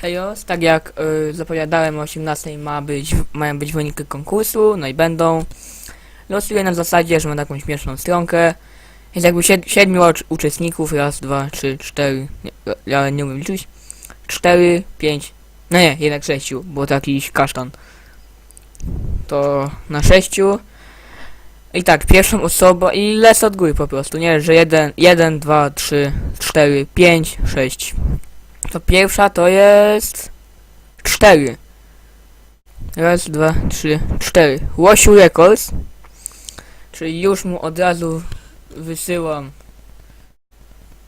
Hejos, tak jak y, zapowiadałem o 18 ma być, mają być wyniki konkursu, no i będą. Losuję na zasadzie, że mam taką śmieszną stronkę. Jest jakby sied, siedmiu ucz- uczestników, raz, dwa, trzy, cztery, nie, ja nie umiem liczyć. Cztery, pięć, no nie, jednak sześciu, bo jakiś kasztan. To na sześciu. I tak, pierwszą osobą, i lecę od góry po prostu, nie, że jeden, jeden, dwa, trzy, cztery, pięć, sześć. To pierwsza to jest... Cztery. Raz, dwa, trzy, cztery. Łosiu Records. Czyli już mu od razu wysyłam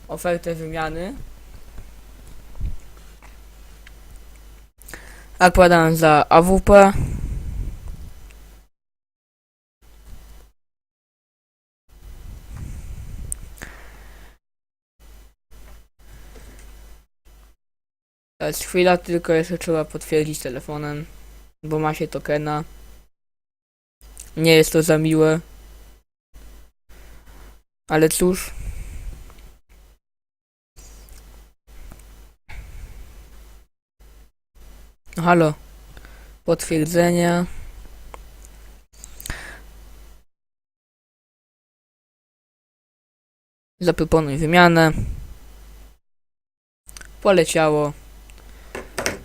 ofertę wymiany. Odpowiadam za AWP. Chwila, tylko jeszcze trzeba potwierdzić telefonem, bo ma się tokena. Nie jest to za miłe. Ale cóż. Halo. Potwierdzenia. Zaproponuj wymianę. Poleciało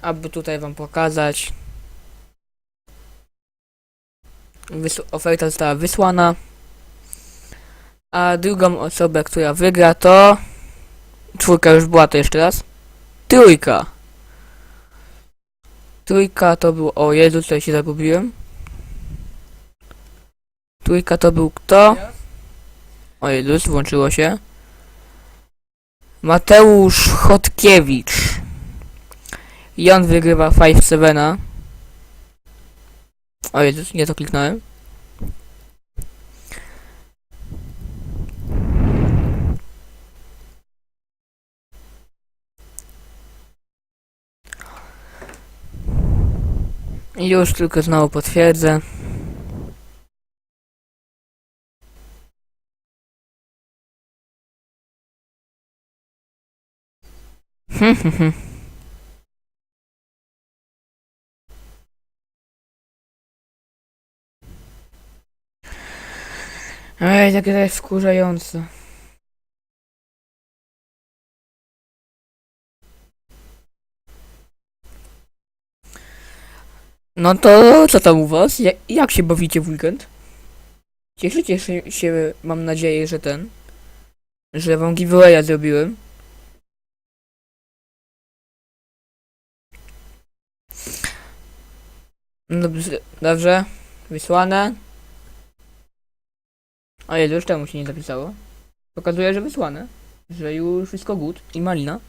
aby tutaj wam pokazać. Wys oferta została wysłana. A drugą osobę, która wygra to... Czwórka już była, to jeszcze raz. Trójka. Trójka to był... O Jezu, tutaj się zagubiłem. Trójka to był kto? O Jezus, włączyło się. Mateusz Chodkiewicz. On wygrywa 5-7. O Jezus, nie to kliknąłem. Już tylko znowu potwierdzę. Hmm, hmm, hmm. Ej, takie to jest wkurzające. No to co tam u was? Jak, jak się bawicie w weekend? Cieszycie się, się, mam nadzieję, że ten, że wam giveawaya zrobiłem. Dobrze, dobrze, wysłane. A Jezu, już czemu się nie zapisało? Pokazuje, że wysłane. Że już wszystko good. I malina.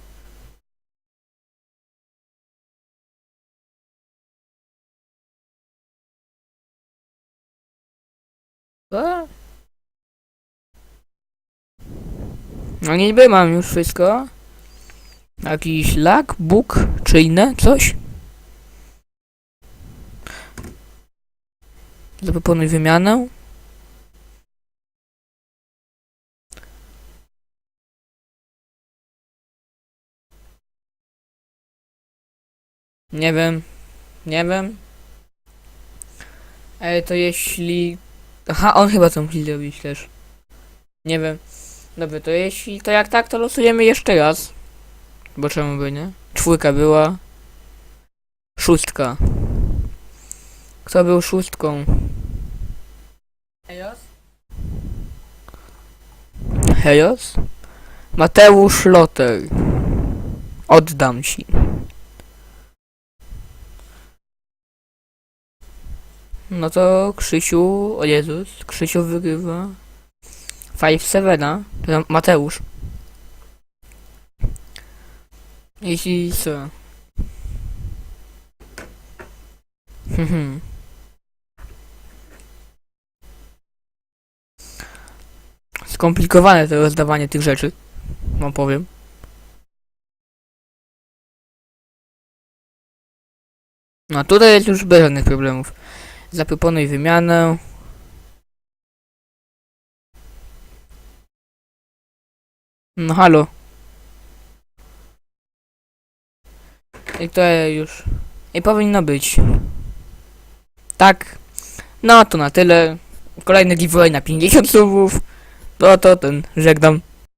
Co? No niby mam już wszystko. Jakiś lag, bóg, czy inne, coś? Zaproponuj wymianę. Nie wiem. Nie wiem. Ej, to jeśli... Aha, on chyba to musi zrobić też. Nie wiem. Dobra, to jeśli... To jak tak, to losujemy jeszcze raz. Bo czemu by nie? Czwórka była. Szóstka. Kto był szóstką? Hejos? Hejos? Mateusz Loter. Oddam ci. No to Krzysiu, o Jezus, Krzysiu wygrywa 5-7, to tam Mateusz. Jeśli co? Mhm. Skomplikowane to rozdawanie tych rzeczy, wam powiem. No tutaj jest już bez żadnych problemów. Zaproponuj wymianę. No halo. I to już... I powinno być. Tak. No to na tyle. Kolejny giveaway na 50 subów. No to ten, żegnam.